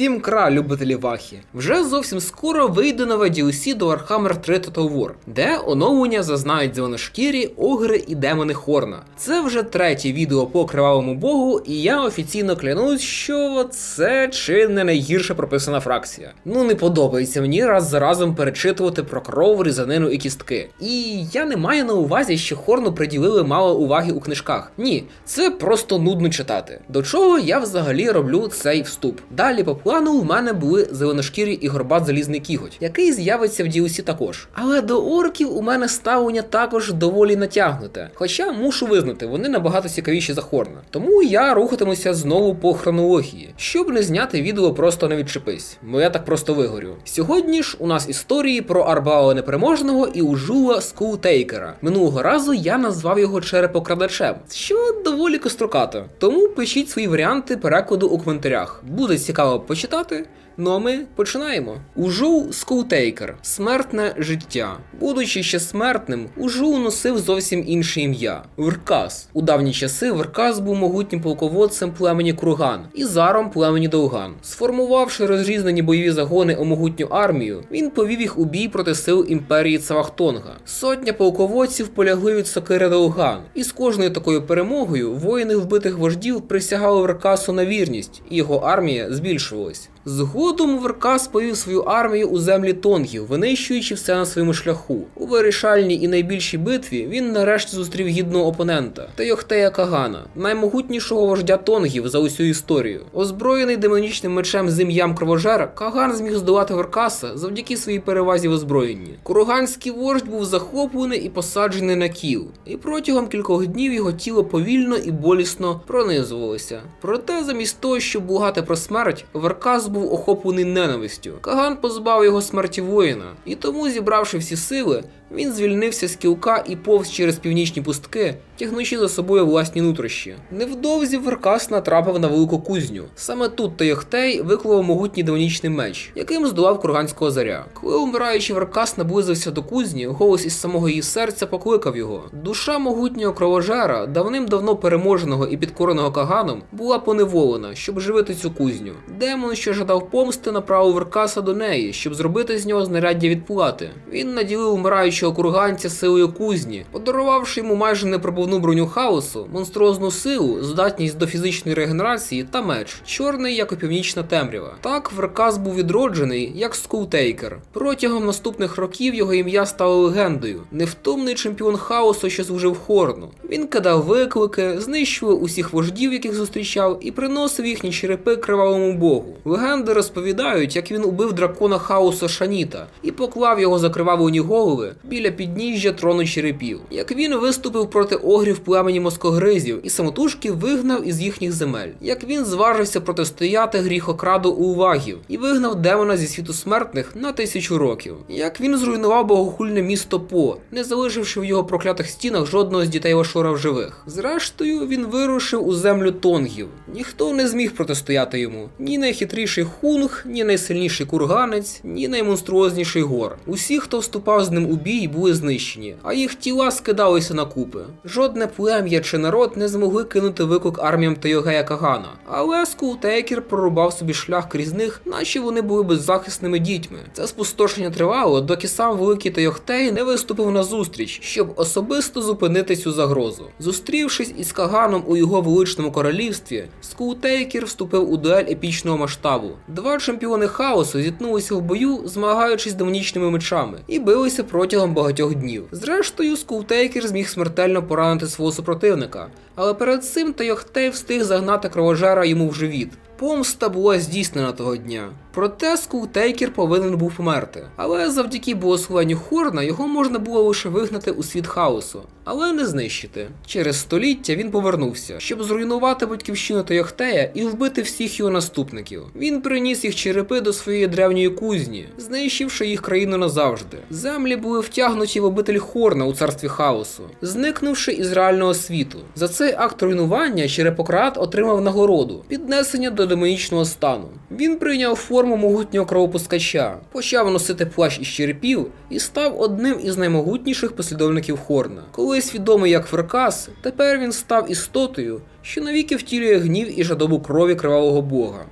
Всім кра, любителі Вахі. Вже зовсім скоро вийде нове DLC до Warhammer 3 Total War, де оновлення зазнають зеленошкірі, огри і демони Хорна. Це вже третє відео по кривавому богу, і я офіційно клянусь, що це чи не найгірше прописана фракція. Ну не подобається мені раз за разом перечитувати про кров, різанину і кістки. І я не маю на увазі, що Хорну приділили мало уваги у книжках. Ні, це просто нудно читати. До чого я взагалі роблю цей вступ. Далі по плану у мене були зеленошкірі і горбат залізний кіготь, який з'явиться в DLC також. Але до орків у мене ставлення також доволі натягнуте. Хоча мушу визнати, вони набагато цікавіші за Хорна. Тому я рухатимуся знову по хронології, щоб не зняти відео просто не відчепись, бо я так просто вигорю. Сьогодні ж у нас історії про Арбала Непереможного і Ужула Скултейкера. Минулого разу я назвав його черепокрадачем, що доволі кострокато. Тому пишіть свої варіанти перекладу у коментарях. Буде цікаво почитати. Ну а ми починаємо. Ужул Скултейкер смертне життя. Будучи ще смертним, Ужул носив зовсім інше ім'я Веркас. У давні часи Веркас був могутнім полководцем племені Круган і заром племені Довган. Сформувавши розрізнені бойові загони у могутню армію, він повів їх у бій проти сил імперії Цавахтонга. Сотня полководців полягли від сокири Довган, і з кожною такою перемогою воїни вбитих вождів присягали Веркасу на вірність, і його армія збільшувалась. Згодом Веркас повів свою армію у землі тонгів, винищуючи все на своєму шляху. У вирішальній і найбільшій битві він нарешті зустрів гідного опонента Тейохтея Кагана, наймогутнішого вождя тонгів за усю історію. Озброєний демонічним мечем з ім'ям Кровожера, Каган зміг здолати Веркаса завдяки своїй перевазі в озброєнні. Куруганський вождь був захоплений і посаджений на кіл, і протягом кількох днів його тіло повільно і болісно пронизувалося. Проте, замість того, щоб благати про смерть, Веркас був охоплений ненавистю. Каган позбав його смерті воїна, і тому, зібравши всі сили, він звільнився з кілка і повз через північні пустки, тягнучи за собою власні нутрощі. Невдовзі Веркас натрапив на велику кузню. Саме тут Тейохтей виклав могутній демонічний меч, яким здолав курганського заря. Коли умираючий Веркас наблизився до кузні, голос із самого її серця покликав його. Душа могутнього кровожера, давним-давно переможеного і підкореного Каганом, була поневолена, щоб живити цю кузню. Демон, що жадав помсти, направив Веркаса до неї, щоб зробити з нього знаряддя відплати. Він наділив умираючого курганця силою кузні, подарувавши йому майже непробивну броню хаосу, монструозну силу, здатність до фізичної регенерації та меч, чорний, як і північна темрява. Так Веркас був відроджений, як Скултейкер. Протягом наступних років його ім'я стало легендою, невтомний чемпіон хаосу, що служив Хорну. Він кидав виклики, знищував усіх вождів, яких зустрічав, і приносив їхні черепи кривавому богу. Легенди розповідають, як він убив дракона хаосу Шаніта і поклав його закривавлені голови біля підніжжя трону черепів. Як він виступив проти огрів племені москогризів і самотужки вигнав із їхніх земель. Як він зважився протистояти гріхокраду увагів і вигнав демона зі світу смертних на тисячу років. Як він зруйнував богохульне місто По, не залишивши в його проклятих стінах жодного з дітей Вашора в живих. Зрештою, він вирушив у землю тонгів. Ніхто не зміг протистояти йому. Ні найхитріший хунг, ні найсильніший курганець, ні наймонструозніший гор. Усі, хто вступав з ним у бій, були знищені, а їх тіла скидалися на купи. Жодне плем'я чи народ не змогли кинути виклик арміям Тайогея Кагана, але Скултейкер прорубав собі шлях крізь них, наче вони були беззахисними дітьми. Це спустошення тривало, доки сам великий Тайохтей не виступив на зустріч, щоб особисто зупинити цю загрозу. Зустрівшись із Каганом у його величному королівстві, Скултейкер вступив у дуель епічного масштабу. Два чемпіони хаосу зіткнулися в бою, змагаючись демонічними мечами, і билися протягом багатьох днів. Зрештою, Скултейкер зміг смертельно поранити свого супротивника, але перед цим Тайохтей встиг загнати кровожера йому в живіт. Помста була здійснена того дня. Проте Скултейкер повинен був померти. Але завдяки благословенню Хорна його можна було лише вигнати у світ хаосу, але не знищити. Через століття він повернувся, щоб зруйнувати батьківщину Тойохтея і вбити всіх його наступників. Він приніс їх черепи до своєї древньої кузні, знищивши їх країну назавжди. Землі були втягнуті в обитель Хорна у царстві хаосу, зникнувши із реального світу. За цей акт руйнування черепократ отримав нагороду піднесення до демонічного стану. Він прийняв форму могутнього кровопускача, почав носити плащ із черепів і став одним із наймогутніших послідовників Хорна. Колись відомий як Феркас, тепер він став істотою, що навіки втілює гнів і жадобу крові кривавого бога.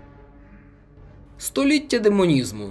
Століття демонізму.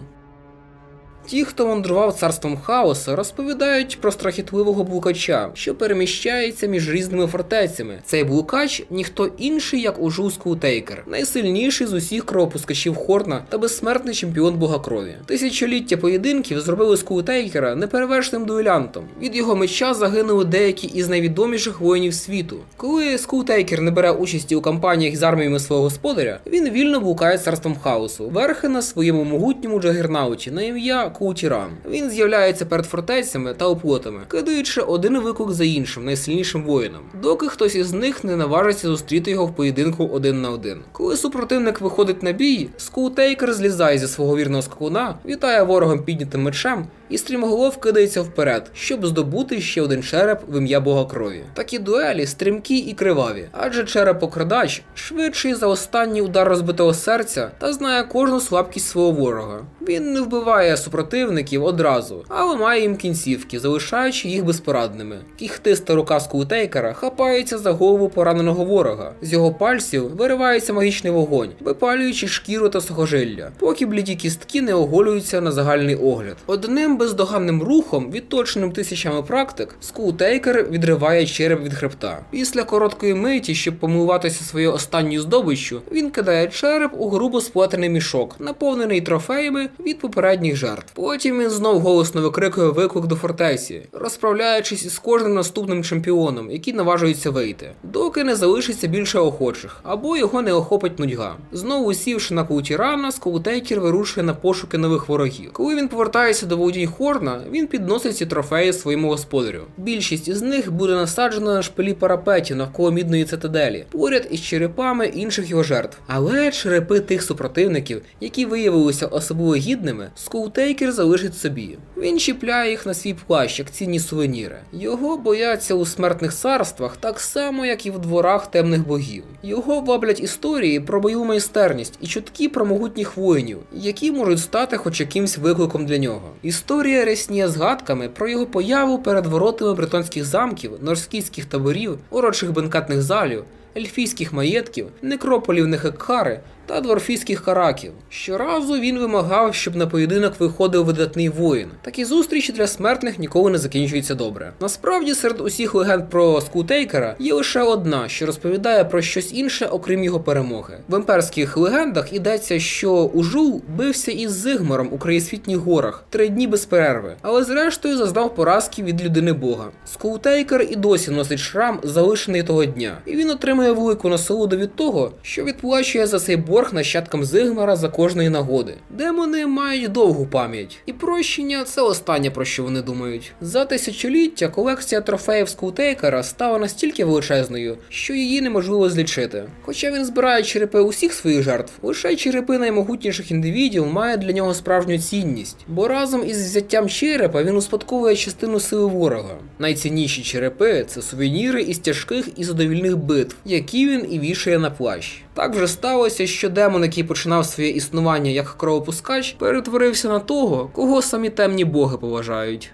Ті, хто мандрував царством хаосу, розповідають про страхітливого блукача, що переміщається між різними фортецями. Цей блукач ніхто інший, як Ужу Скутейкер, найсильніший з усіх кровопускачів Хорна та безсмертний чемпіон бога крові. Тисячоліття поєдинків зробили Скутейкера неперевершеним дуелянтом. Від його меча загинули деякі із найвідоміших воїнів світу. Коли Скутейкер не бере участі у кампаніях з арміями свого господаря, він вільно блукає царством хаосу, верхи на своєму могутньому джагернауті на ім'я Каутіран. Він з'являється перед фортецями та оплотами, кидаючи один виклик за іншим найсильнішим воїном, доки хтось із них не наважиться зустріти його в поєдинку один на один. Коли супротивник виходить на бій, скутейкер злізає зі свого вірного скакуна, вітає ворогом піднятим мечем і стрімголов кидається вперед, щоб здобути ще один череп в ім'я бога крові. Такі дуелі стрімкі і криваві, адже черепокрадач швидший за останній удар розбитого серця та знає кожну слабкість свого ворога. Він не вбиває супротивників одразу, а ламає їм кінцівки, залишаючи їх безпорадними. Кіхтиста рука Скултейкера хапається за голову пораненого ворога. З його пальців виривається магічний вогонь, випалюючи шкіру та сухожилля, поки бліді кістки не оголюються на загальний огляд. Одним бездоганним рухом, відточеним тисячами практик, Скултейкер відриває череп від хребта. Після короткої миті, щоб помилуватися своєю останньою здобиччю, він кидає череп у грубо сплетений мішок, наповнений трофеями від попередніх жертв. Потім він знов голосно викрикує виклик до фортеці, розправляючись із кожним наступним чемпіоном, який наважується вийти, доки не залишиться більше охочих, або його не охопить нудьга. Знову сівши на Каутірана, Скоутейкер вирушує на пошуки нових ворогів. Коли він повертається до володінь Хорна, він підносить ці трофеї своєму господарю. Більшість із них буде насаджена на шпилі парапетів навколо мідної цитаделі, поряд із черепами інших його жертв. Але черепи тих супротивників, які виявилися особливо гідними, Скоутейкер залишить собі. Він чіпляє їх на свій плащ, як цінні сувеніри. Його бояться у смертних царствах так само, як і в дворах темних богів. Його ваблять історії про бойову майстерність і чутки про могутніх воїнів, які можуть стати хоч якимсь викликом для нього. Історія рясніє згадками про його появу перед воротами британських замків, норськійських таборів, урочих бенкатних залів, ельфійських маєтків, некрополів Нехекхари та дворфійських караків. Щоразу він вимагав, щоб на поєдинок виходив видатний воїн. Такі зустрічі для смертних ніколи не закінчуються добре. Насправді, серед усіх легенд про Скутейкера є лише одна, що розповідає про щось інше, окрім його перемоги. В імперських легендах йдеться, що Ужул бився із Зигмаром у краєсвітніх горах три дні без перерви, але зрештою зазнав поразки від людини Бога. Скутейкер і досі носить шрам, залишений того дня, і він отримує велику насолоду від того, що відплачує за цей борг нащадкам Зигмара за кожної нагоди. Демони мають довгу пам'ять, і прощення це останнє про що вони думають. За тисячоліття колекція трофеїв Скутейкера стала настільки величезною, що її неможливо злічити. Хоча він збирає черепи усіх своїх жертв, лише черепи наймогутніших індивідів мають для нього справжню цінність, бо разом із взяттям черепа він успадковує частину сили ворога. Найцінніші черепи це сувеніри із тяжких і задовільних битв, які він і вішає на плащ. Так вже сталося, що демон, який починав своє існування як кровопускач, перетворився на того, кого самі темні боги поважають.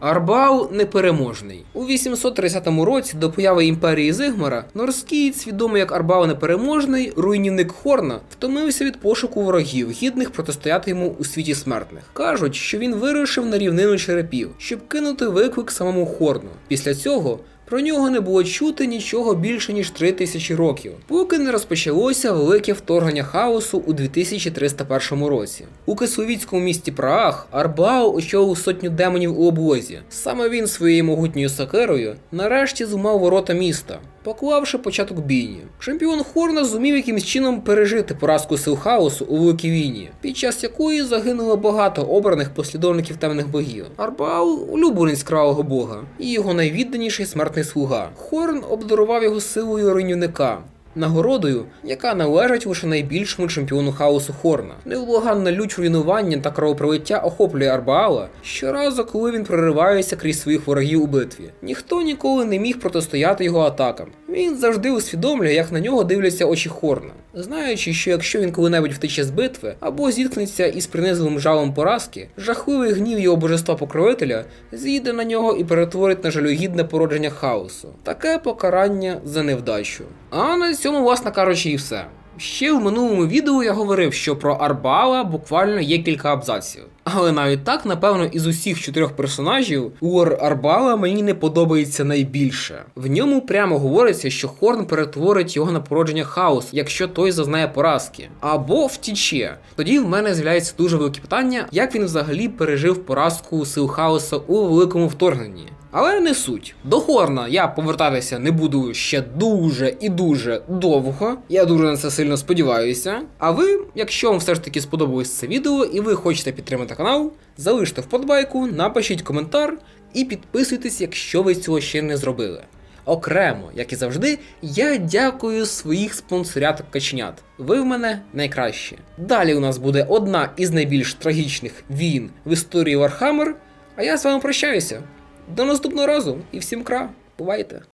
Арбау непереможний. У 830 році до появи імперії Зигмара норськієць, відомий як Арбау непереможний, руйнівник Хорна, втомився від пошуку ворогів, гідних протистояти йому у світі смертних. Кажуть, що він вирушив на рівнину черепів, щоб кинути виклик самому Хорну. Після цього. Про нього не було чути нічого більше ніж три тисячі років, поки не розпочалося велике вторгнення хаосу у 2301 році. У кисловіцькому місті Праах Арбао очолив сотню демонів у облозі. Саме він своєю могутньою сакирою нарешті зумав ворота міста, поклавши початок бійні. Чемпіон Хорна зумів якимсь чином пережити поразку сил хаосу у великій війні, під час якої загинуло багато обраних послідовників темних богів. Арбау улюбленець кравого бога і його найвідданіший смертний слуга. Хорн обдарував його силою руйнівника. Нагородою, яка належить лише найбільшому чемпіону хаосу Хорна. Невблаганна лють руйнування та кровопролиття охоплює Арбаала щоразу, коли він проривається крізь своїх ворогів у битві. Ніхто ніколи не міг протистояти його атакам. Він завжди усвідомлює, як на нього дивляться очі Хорна, знаючи, що якщо він коли-небудь втече з битви або зіткнеться із принизливим жалом поразки, жахливий гнів його божества покровителя зійде на нього і перетворить на жалюгідне породження хаосу. Таке покарання за невдачу. А на цьому, власне кажучи, і все. Ще в минулому відео я говорив, що про Арбала буквально є кілька абзаців. Але навіть так, напевно, із усіх чотирьох персонажів Уор Арбала мені не подобається найбільше. В ньому прямо говориться, що Хорн перетворить його на породження хаос, якщо той зазнає поразки, або втіче. Тоді в мене з'являється дуже велике питання, як він взагалі пережив поразку сил хаоса у великому вторгненні. Але не суть. До Хорна я повертатися не буду ще дуже і дуже довго. Я дуже на це сильно сподіваюся. А ви, якщо вам все ж таки сподобалось це відео і ви хочете підтримати канал, залиште вподобайку, напишіть коментар і підписуйтесь, якщо ви цього ще не зробили. Окремо, як і завжди, я дякую своїх спонсоряток каченят. Ви в мене найкращі. Далі у нас буде одна із найбільш трагічних війн в історії Warhammer, а я з вами прощаюся. До наступного разу і всім кра. Бувайте!